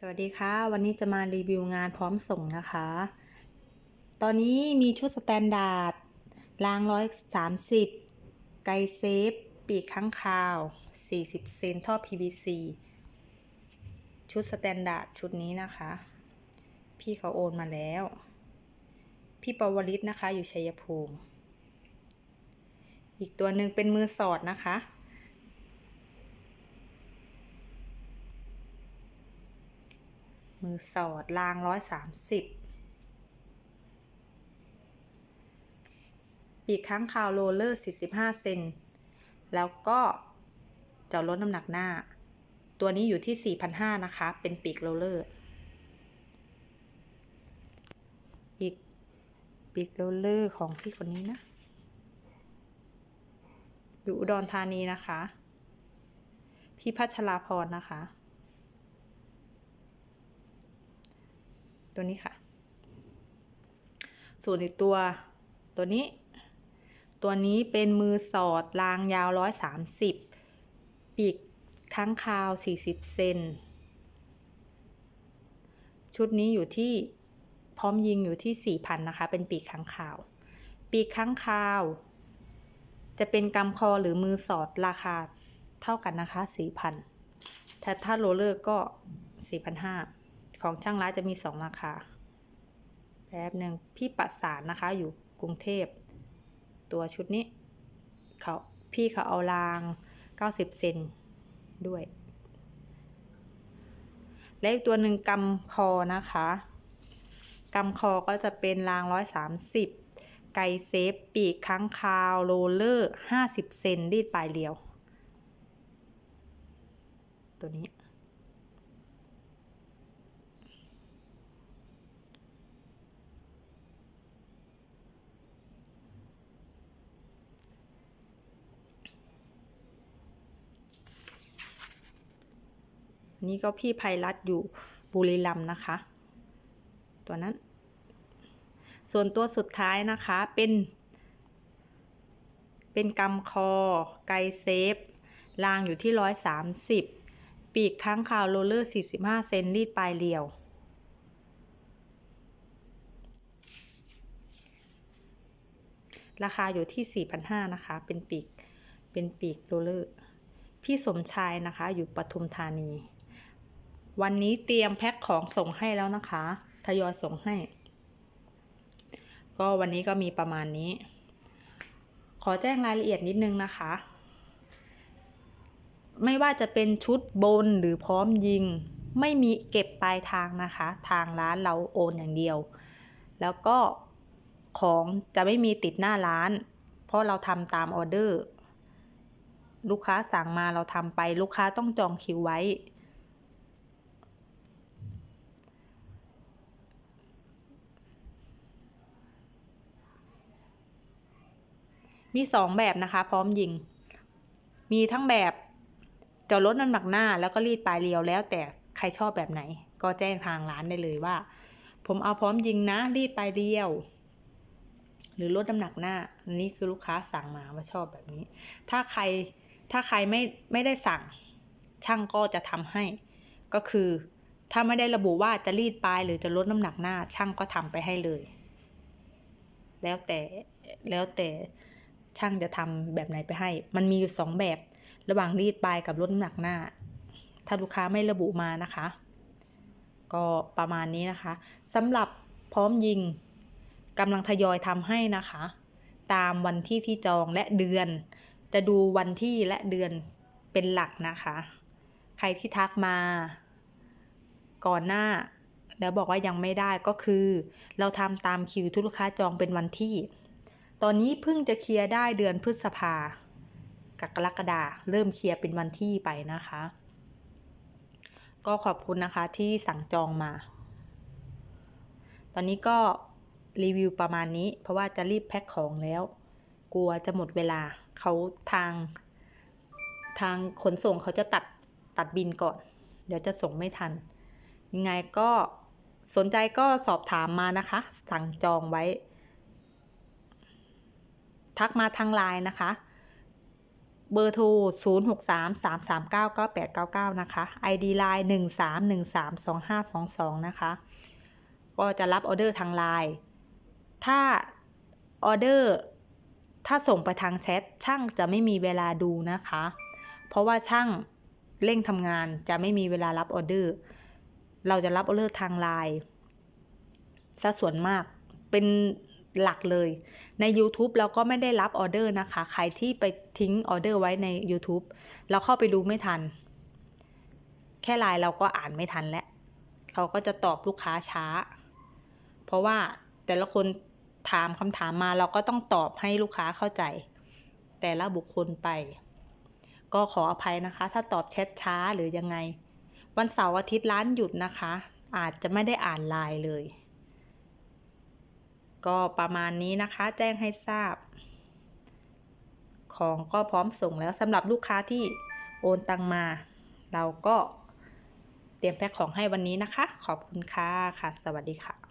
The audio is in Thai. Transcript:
สวัสดีค่ะ วันนี้จะมารีวิวงานพร้อมส่งนะคะ ตอนนี้มีชุดสแตนดาร์ดรางร้อยสามสิบไกเซฟ ปีกข้างคาว 40 เซนท่อ PVC ชุดสแตนดาร์ดชุดนี้นะคะ พี่เขาโอนมาแล้ว พี่ปวริศนะคะอยู่ชัยภูมิ อีกตัวหนึ่งเป็นมือสอดนะคะ มือสอดรางร้อยสามสิบปีกค้างคาวโรลเลอร์45เซนแล้วก็จะลดน้ำหนักหน้า ตัวนี้อยู่ที่ 4,500 นะคะ เป็นปีกโรลเลอร์อีกปีกโรลเลอร์ของพี่คนนี้นะ อยู่อุดรธานีนะคะ พี่พัชราพรนะคะ ตัวนี้ค่ะ ส่วนอีกตัวตัวนี้ ตัวนี้เป็นมือสอดรางยาว 130 ปีกค้างคาว 40 เซน ชุดนี้อยู่ที่พร้อมยิงอยู่ที่ 4,000 นะคะ เป็นปีกค้างคาว ปีกค้างคาว จะเป็นกำคอหรือมือสอดราคาเท่ากันนะคะ 4,000แต่ถ้าโรเลอร์ก็ 4,500 ของช่างร้ายจะมี 2 ราคา แป๊บหนึ่งพี่ประสานนะคะอยู่กรุงเทพ ตัวชุดนี้เขาพี่เขาเอาราง 90 เซนด้วย และอีกตัวหนึ่งกำคอนะคะกำคอก็จะเป็นราง 130 ไกเซฟ ปีกค้างคาวโรลเลอร์ 50 เซนรีดปลายเรียว ตัวนี้ นี่ก็พี่ภัยรัตอยู่บุรีรัมย์นะคะ ตัวนั้น ส่วนตัวสุดท้ายนะคะเป็น เป็นกำคอ ไกเซฟรางอยู่ที่130ปีกค้างคาวโรลเลอร์45เซนรีดปลายเรียวราคาอยู่ที่ 4,500 นะคะ เป็นปีก เป็นปีกโรลเลอร์ พี่สมชายนะคะ อยู่ปทุมธานี วันนี้เตรียมแพ็คของส่งให้แล้วนะคะ ทยอยส่งให้ ก็วันนี้ก็มีประมาณนี้ ขอแจ้งรายละเอียดนิดนึงนะคะ ไม่ว่าจะเป็นชุดบนหรือพร้อมยิง ไม่มีเก็บปลายทางนะคะ ทางร้านเราโอนอย่างเดียว แล้วก็ของจะไม่มีติดหน้าร้าน เพราะเราทำตามออเดอร์ ลูกค้าสั่งมาเราทำไป ลูกค้าต้องจองคิวไว้ มีสองแบบนะคะ พร้อมยิง มีทั้งแบบจะลดน้ำหนักหน้า แล้วก็รีดปลายเรียวแล้ว แต่ใครชอบแบบไหน ก็แจ้งทางร้านได้เลยว่า ผมเอาพร้อมยิงนะรีดปลายเรียว หรือลดน้ำหนักหน้าอันนี้คือลูกค้าสั่งมาว่าชอบแบบนี้ ถ้าใครถ้าใครไม่ไม่ได้สั่งช่างก็จะทำให้ ก็คือถ้าไม่ได้ระบุว่าจะรีดปลายหรือจะลดน้ำหนักหน้า ช่างก็ทำไปให้เลย แล้วแต่แล้วแต่ ช่างจะทำแบบไหนไปให้ มันมีอยู่สองแบบ ระหว่างรีดปลายกับลดน้ำหนักหน้า ถ้าลูกค้าไม่ระบุมานะคะ ก็ประมาณนี้นะคะสำหรับพร้อมยิงกำลังทยอยทำให้นะคะ ตามวันที่ที่จองและเดือน จะดูวันที่และเดือนเป็นหลักนะคะ ใครที่ทักมา ก่อนหน้าแล้วบอกว่ายังไม่ได้ก็คือ เราทำตามคิวที่ลูกค้าจองเป็นวันที่ ตอนนี้เพิ่งจะเคลียร์ได้เดือนพฤษภากับกรกฎาเริ่มเคลียร์เป็นวันที่ไปนะคะ ก็ขอบคุณนะคะที่สั่งจองมา ตอนนี้ก็รีวิวประมาณนี้ เพราะว่าจะรีบแพ็คของแล้ว กลัวจะหมดเวลาเขาทาง ทางขนส่งเขาจะตัดตัดบินก่อน เดี๋ยวจะส่งไม่ทัน ยังไงก็สนใจก็สอบถามมานะคะ สั่งจองไว้ ทักมาทางไลน์นะคะ เบอร์โทร 0 6 3 3 3 9 9 8 9 9 นะคะ ID Line 1 3 1 3 2 5 2 2 นะคะ ก็จะรับออเดอร์ทางไลน์ ถ้าออเดอร์ถ้าส่งไปทางแชทช่างจะไม่มีเวลาดูนะคะ เพราะว่าช่างเร่งทำงานจะไม่มีเวลารับออเดอร์ เราจะรับออเดอร์ทางไลน์ซะส่วนมากเป็น หลักเลย ใน YouTube เราก็ไม่ได้รับออเดอร์นะคะ ใครที่ไปทิ้งออเดอร์ไว้ใน YouTube เราเข้าไปดูไม่ทัน แค่ไลน์เราก็อ่านไม่ทันแล้วเราก็จะตอบลูกค้าช้า เพราะว่าแต่ละคนถามคำถามมาเราก็ต้องตอบให้ลูกค้าเข้าใจ แต่ละบุคคลไป ก็ขออภัยนะคะ ถ้าตอบแชทช้าหรือยังไง วันเสาร์อาทิตย์ร้านหยุดนะคะ อาจจะไม่ได้อ่านไลน์เลย ก็ประมาณนี้นะคะ แจ้งให้ทราบ ของก็พร้อมส่งแล้วสำหรับลูกค้าที่โอนตังมา เราก็เตรียมแพ็คของให้วันนี้นะคะ ขอบคุณค่ะค่ะ สวัสดีค่ะ